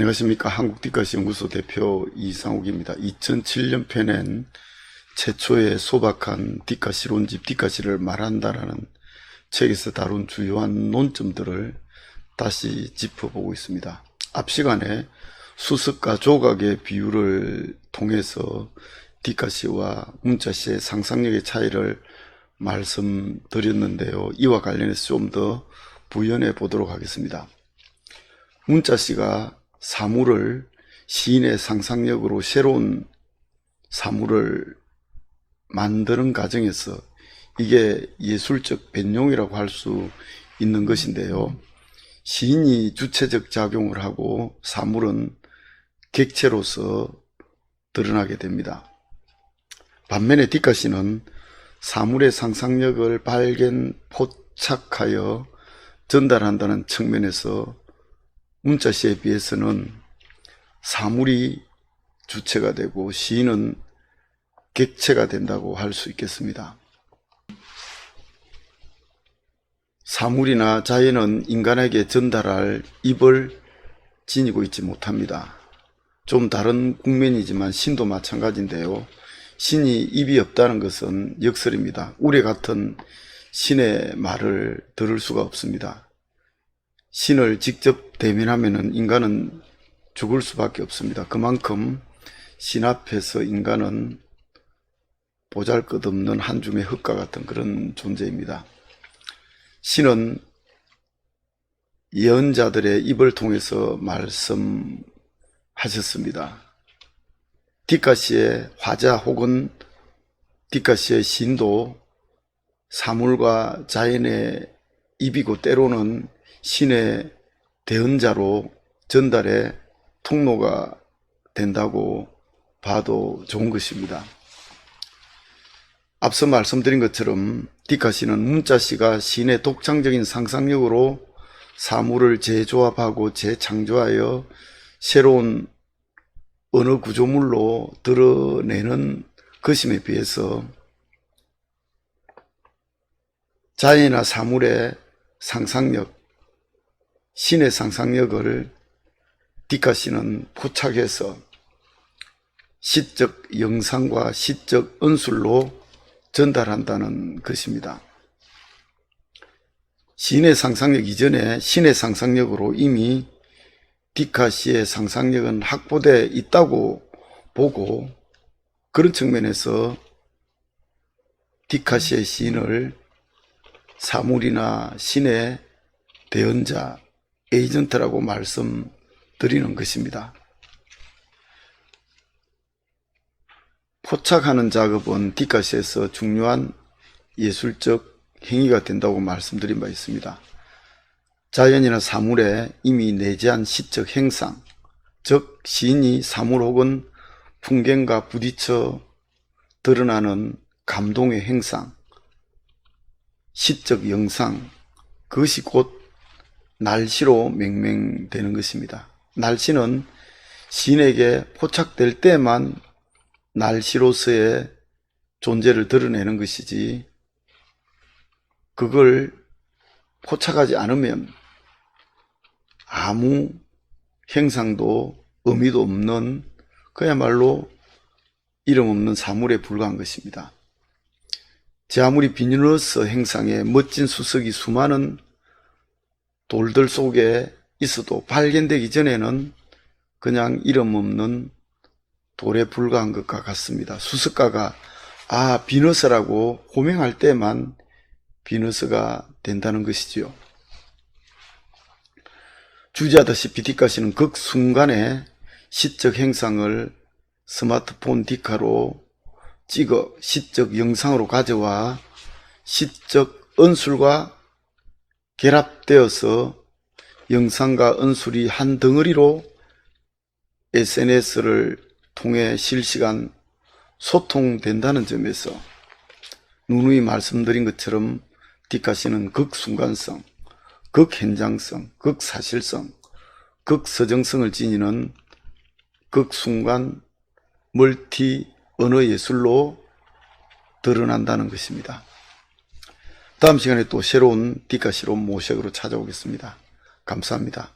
안녕하십니까. 한국디카시 연구소 대표 이상욱입니다. 2007년 펴낸 최초의 소박한 디카시론집 디카시를 말한다라는 책에서 다룬 주요한 논점들을 다시 짚어보고 있습니다. 앞 시간에 수습과 조각의 비율을 통해서 디카시와 문자시의 상상력의 차이를 말씀드렸는데요. 이와 관련해서 좀 더 부연해 보도록 하겠습니다. 문자 씨가 사물을 시인의 상상력으로 새로운 사물을 만드는 과정에서 이게 예술적 변용이라고 할 수 있는 것인데요. 시인이 주체적 작용을 하고 사물은 객체로서 드러나게 됩니다. 반면에 씨는 사물의 상상력을 발견, 포착하여 전달한다는 측면에서 문자 씨에 비해서는 사물이 주체가 되고 시인은 객체가 된다고 할 수 있겠습니다. 사물이나 자연은 인간에게 전달할 입을 지니고 있지 못합니다. 좀 다른 국면이지만 신도 마찬가지인데요. 신이 입이 없다는 것은 역설입니다. 우리 같은 신의 말을 들을 수가 없습니다. 신을 직접 대면하면 인간은 죽을 수밖에 없습니다. 그만큼 신 앞에서 인간은 보잘 것 없는 한 줌의 흙과 같은 그런 존재입니다. 신은 예언자들의 입을 통해서 말씀하셨습니다. 디카시의 화자 혹은 디카시의 신도 사물과 자연의 입이고 때로는 신의 대언자로 전달의 통로가 된다고 봐도 좋은 것입니다. 앞서 말씀드린 것처럼 디카시는 문자씨가 신의 독창적인 상상력으로 사물을 재조합하고 재창조하여 새로운 언어 구조물로 드러내는 것임에 비해서 자연이나 사물의 상상력, 신의 상상력을 디카시는 포착해서 시적 영상과 시적 언술로 전달한다는 것입니다. 신의 상상력 이전에 신의 상상력으로 이미 디카시의 상상력은 확보돼 있다고 보고 그런 측면에서 디카시의 시인을 사물이나 신의 대언자, 에이전트라고 말씀드리는 것입니다. 포착하는 작업은 디카시에서 중요한 예술적 행위가 된다고 말씀드린 바 있습니다. 자연이나 사물에 이미 내재한 시적 행상, 즉 시인이 사물 혹은 풍경과 부딪혀 드러나는 감동의 행상, 시적 영상, 그것이 곧 날씨로 맹맹되는 것입니다. 날씨는 시인에게 포착될 때만 날씨로서의 존재를 드러내는 것이지 그걸 포착하지 않으면 아무 행상도 의미도 없는 그야말로 이름 없는 사물에 불과한 것입니다. 제 아무리 비닐러스 행상에 멋진 수석이 수많은 돌들 속에 있어도 발견되기 전에는 그냥 이름 없는 돌에 불과한 것과 같습니다. 수석가가 아 비너스라고 호명할 때만 비너스가 된다는 것이지요. 주지하다시피 디카시는 극 순간에 시적 행상을 스마트폰 디카로 찍어 시적 영상으로 가져와 시적 언술과 결합되어서 영상과 언술이 한 덩어리로 SNS를 통해 실시간 소통된다는 점에서 누누이 말씀드린 것처럼 디카시는 극순간성, 극현장성, 극사실성, 극서정성을 지니는 극순간 멀티 언어 예술로 드러난다는 것입니다. 다음 시간에 또 새로운 디카시로 모색으로 찾아오겠습니다. 감사합니다.